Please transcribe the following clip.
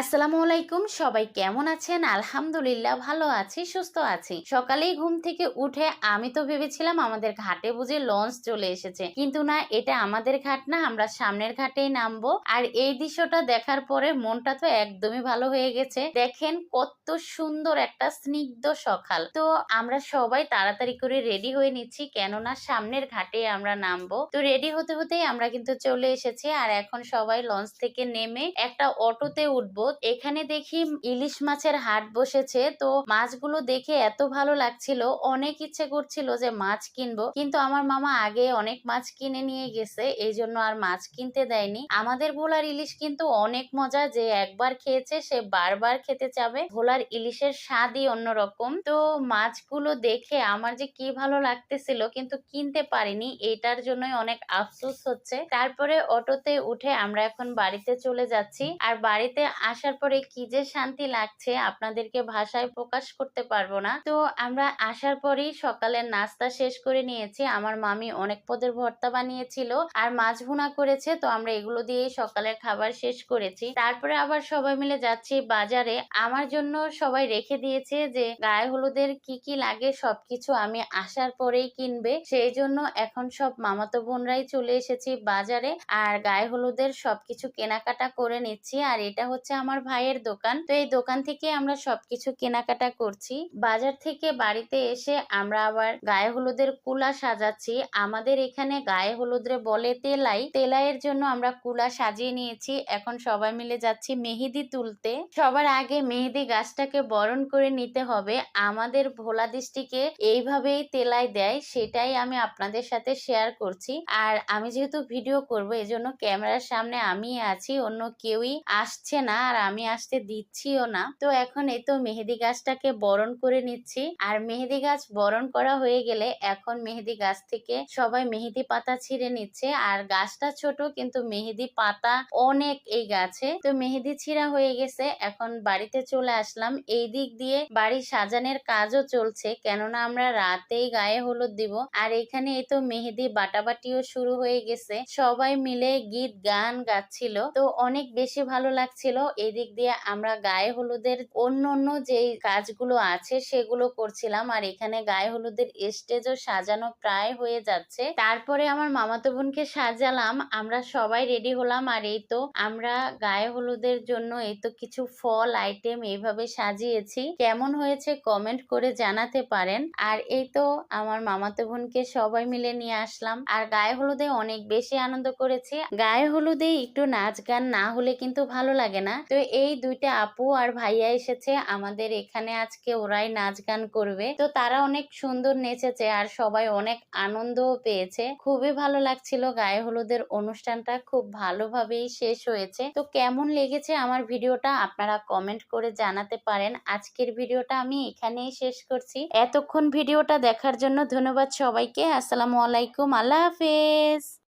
আসসালামু আলাইকুম, সবাই কেমন আছেন? আলহামদুলিল্লাহ ভালো আছি, সুস্থ আছি। সকালেই ঘুম থেকে উঠে আমি তো ভেবেছিলাম আমাদের ঘাটে বুঝে লঞ্চ চলে এসেছে। কিন্তু না, এটা আমাদের ঘাট না, আমরা সামনের ঘাটেই নামবো। আর এই দৃশ্যটা দেখার পরে মনটা তো একদমই ভালো হয়ে গেছে। দেখেন কত সুন্দর একটা স্নিগ্ধ সকাল। তো আমরা সবাই তাড়াতাড়ি করে রেডি হয়ে নিচ্ছি, কেননা সামনের ঘাটে আমরা নামবো। তো রেডি হতে হতেই আমরা কিন্তু চলে এসেছি। আর এখন সবাই লঞ্চ থেকে নেমে একটা অটোতে উঠবো। এখানে দেখি ইলিশ মাছের হাট বসেছে। তো মাছগুলো দেখে এত ভালো লাগছিল, অনেক ইচ্ছে করছিল যে মাছ কিনবো। কিন্তু আমার মামা আগে অনেক মাছ কিনে নিয়ে গেছে এই জন্য আর মাছ কিনতে দেয়নি। আমাদের ভোলার ইলিশ কিন্তু অনেক মজা, যে একবার খেয়েছে, সে বারবার খেতে চাবে। ভোলার ইলিশের স্বাদই অন্যরকম। তো মাছগুলো দেখে আমার যে কি ভালো লাগতেছিল, কিন্তু কিনতে পারিনি, এটার জন্যই অনেক আফসোস হচ্ছে। তারপরে অটোতে উঠে আমরা এখন বাড়িতে চলে যাচ্ছি। আর বাড়িতে আসার পরে কি যে শান্তি লাগছে আপনাদেরকে ভাষায় প্রকাশ করতে পারব না। তো আমরা আসার পরেই সকালের নাস্তা শেষ করে নিয়েছি। আমার মামি অনেক পদের ভর্তা বানিয়েছিল আর মাছ ভুনা করেছে, তো আমরা এগুলো দিয়েই সকালের খাবার শেষ করেছি। তারপরে আবার সবাই মিলে যাচ্ছি বাজারে। আমার জন্য সবাই রেখে দিয়েছে যে গায়ে হলুদের কি কি লাগে সবকিছু আমি আসার পরেই কিনবে। সেই জন্য এখন সব মামাতো বোনরাই চলে এসেছি বাজারে আর গায়ে হলুদের সবকিছু কেনাকাটা করে নিচ্ছি। আর এটা হচ্ছে আমার ভাইয়ের দোকান। তো এই দোকান থেকে আমরা সবকিছু কেনাকাটা করছি। বাজার থেকে বাড়িতে এসে আমরা আবার গায়ে হলুদের কুলা সাজাচ্ছি। আমাদের এখানে গায়ে হলুদরে বলে তেলাই। তেলাইয়ের জন্য আমরা কুলা সাজিয়ে নিয়েছি। এখন সবাই মিলে যাচ্ছি মেহেদি তুলতে। সবার আগে মেহেদি গাছটাকে বরণ করে নিতে হবে। আমাদের ভোলা দৃষ্টিকে এইভাবেই তেলাই দেয়, সেটাই আমি আপনাদের সাথে শেয়ার করছি। আর আমি যেহেতু ভিডিও করব, এজন্য ক্যামেরার সামনে আমি আছি, অন্য কেউই আসছে না। আর আমি আসতে দিচ্ছিও না। তো এখন এই তো মেহেদি গাছটাকে বরণ করে নিচ্ছি। আর মেহেদি গাছ বরণ করা হয়ে গেলে এখন মেহেদি গাছ থেকে সবাই মেহেদি পাতা ছিঁড়ে নিচ্ছে। আর গাছটা ছোট, কিন্তু মেহেদি পাতা অনেক এই গাছে। তো মেহেদি ছিঁড়া হয়ে গেছে। এখন বাড়িতে চলে আসলাম। এই দিক দিয়ে বাড়ি সাজানোর কাজও চলছে, কেননা আমরা রাতেই গায়ে হলুদ দিব। আর এখানে এই তো মেহেদি বাটাবাটিও শুরু হয়ে গেছে। সবাই মিলে গীত গান গাচ্ছিল। তো অনেক বেশি ভালো লাগছিল। এদিক দিয়ে আমরা গায়ে হলুদের অন্য অন্য যে কাজগুলো আছে সেগুলো করছিলাম। আর এখানে গায়ে হলুদের স্টেজও সাজানো প্রায় হয়ে যাচ্ছে। তারপরে আমার মামাতো বোনকে সাজালাম। আমরা সবাই রেডি হলাম। আর এই তো আমরা গায়ে হলুদের জন্য এই তো কিছু ফল, আইটেম এইভাবে সাজিয়েছি। কেমন হয়েছে কমেন্ট করে জানাতে পারেন। আর এই তো আমার মামাতো বোনকে সবাই মিলে নিয়ে আসলাম। আর গায়ে হলুদে অনেক বেশি আনন্দ করেছি। গায়ে হলুদে একটু নাচ গান না হলে কিন্তু ভালো লাগে না। তো এই দুইটা আপু আর ভাইয়া এসেছে আমাদের এখানে আজকে ওরাই নাচ গান করবে। তো তারা অনেক সুন্দর নেচেছে আর সবাই অনেক আনন্দও পেয়েছে। খুবই ভালো লাগছিল গায়ে হলুদের অনুষ্ঠানটা, খুব ভালোভাবেই শেষ হয়েছে। তো কেমন লেগেছে আমার ভিডিওটা আপনারা কমেন্ট করে জানাতে পারেন। আজকের ভিডিওটা আমি এখানেই শেষ করছি। এতক্ষণ ভিডিওটা দেখার জন্য ধন্যবাদ সবাইকে। আসসালামু আলাইকুম। আল্লাহ হাফেজ।